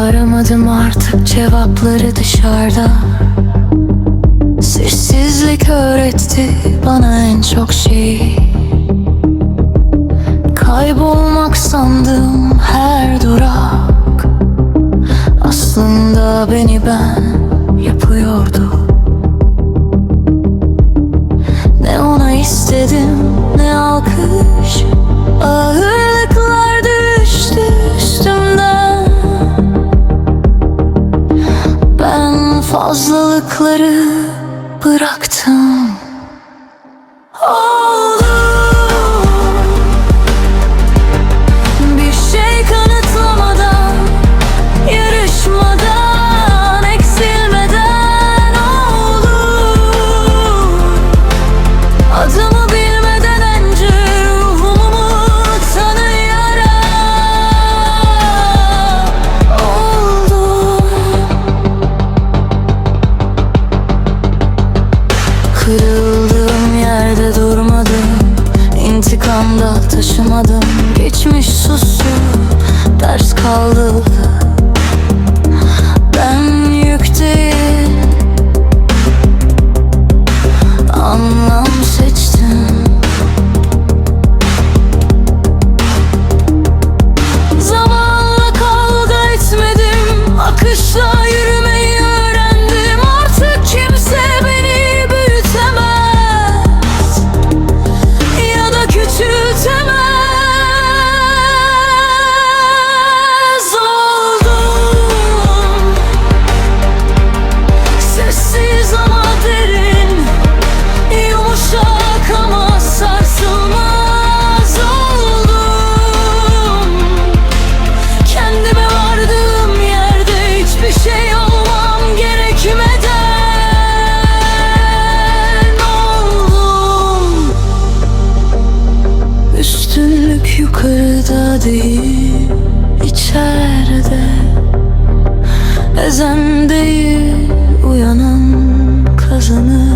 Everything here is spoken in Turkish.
Aramadım artık cevapları dışarıda. Sessizlik öğretti bana en çok şeyi Kaybolmak sandım her durak. Aslında beni ben yapıyordu. Ne ona istedim ne alkış Ağırlıklar fazlalıkları bıraktım Kırıldığım yerde durmadım İntikamda taşımadım. Geçmiş sustu Ders kaldı yukarıda değil içeride. Ezen değil uyanan kazanır